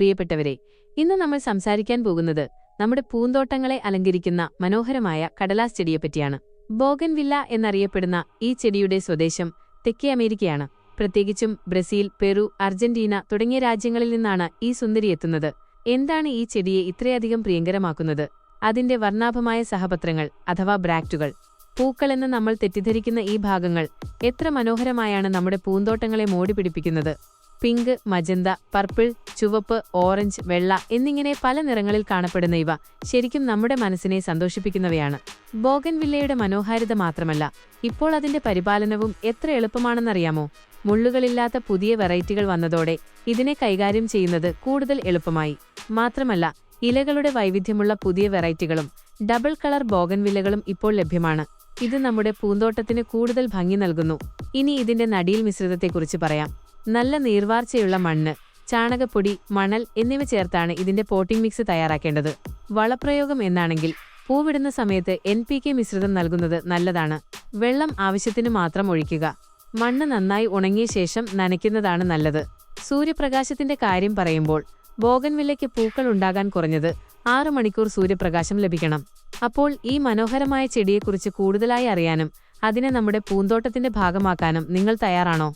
പ്രിയപ്പെട്ടവരെ ഇന്ന് നമ്മൾ സംസാരിക്കാൻ പോകുന്നത് നമ്മുടെ പൂന്തോട്ടങ്ങളെ അലങ്കരിക്കുന്ന മനോഹരമായ കടലാസ് ചെടിയെപ്പറ്റിയാണ്. ബോഗൻവില്ല എന്നറിയപ്പെടുന്ന ഈ ചെടിയുടെ സ്വദേശം തെക്കേ അമേരിക്കയാണ്. പ്രത്യേകിച്ചും ബ്രസീൽ പെറു അർജന്റീന തുടങ്ങിയ രാജ്യങ്ങളിൽ നിന്നാണ് ഈ സുന്ദരി എത്തുന്നത്. എന്താണ് ഈ ചെടിയെ ഇത്രയധികം പ്രിയങ്കരമാക്കുന്നത്? അതിന്റെ വർണാഭമായ സഹപത്രങ്ങൾ അഥവാ ബ്രാക്റ്റുകൾ. പൂക്കളെന്ന് നമ്മൾ തെറ്റിദ്ധരിക്കുന്ന ഈ ഭാഗങ്ങൾ എത്ര മനോഹരമായാണ് നമ്മുടെ പൂന്തോട്ടങ്ങളെ മോടി പിടിപ്പിക്കുന്നത്. പിങ്ക് മജന്ത പർപ്പിൾ ചുവപ്പ് ഓറഞ്ച് വെള്ള എന്നിങ്ങനെ പല നിറങ്ങളിൽ കാണപ്പെടുന്ന ഇവ ശരിക്കും നമ്മുടെ മനസ്സിനെ സന്തോഷിപ്പിക്കുന്നവയാണ്. ബോഗൻവില്ലയുടെ മനോഹാരിത മാത്രമല്ല ഇപ്പോൾ അതിന്റെ പരിപാലനവും എത്ര എളുപ്പമാണെന്നറിയാമോ? മുള്ളുകളില്ലാത്ത പുതിയ വെറൈറ്റികൾ വന്നതോടെ ഇതിനെ കൈകാര്യം ചെയ്യുന്നത് കൂടുതൽ എളുപ്പമായി. മാത്രമല്ല ഇലകളുടെ വൈവിധ്യമുള്ള പുതിയ വെറൈറ്റികളും ഡബിൾ കളർ ബോഗൻവില്ലകളും ഇപ്പോൾ ലഭ്യമാണ്. ഇത് നമ്മുടെ പൂന്തോട്ടത്തിന് കൂടുതൽ ഭംഗി നൽകുന്നു. ഇനി ഇതിന്റെ നടിയിൽ മിശ്രിതത്തെക്കുറിച്ച് പറയാം. നല്ല നീർവാർച്ചയുള്ള മണ്ണ് ചാണകപ്പൊടി മണൽ എന്നിവ ചേർത്താണ് ഇതിന്റെ പോട്ടിംഗ് മിക്സ് തയ്യാറാക്കേണ്ടത്. വളപ്രയോഗം എന്നാണെങ്കിൽ പൂവിടുന്ന സമയത്ത് എൻ പി കെ മിശ്രിതം നൽകുന്നത് നല്ലതാണ്. വെള്ളം ആവശ്യത്തിന് മാത്രം ഒഴിക്കുക. മണ്ണ് നന്നായി ഉണങ്ങിയ ശേഷം നനയ്ക്കുന്നതാണ് നല്ലത്. സൂര്യപ്രകാശത്തിന്റെ കാര്യം പറയുമ്പോൾ ബോഗൻവില്ലയ്ക്ക് പൂക്കൾ ഉണ്ടാകാൻ കുറഞ്ഞത് ആറു മണിക്കൂർ സൂര്യപ്രകാശം ലഭിക്കണം. അപ്പോൾ ഈ മനോഹരമായ ചെടിയെക്കുറിച്ച് കൂടുതലായി അറിയാനും അതിനെ നമ്മുടെ പൂന്തോട്ടത്തിന്റെ ഭാഗമാക്കാനും നിങ്ങൾ തയ്യാറാണോ?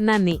നന്ദി.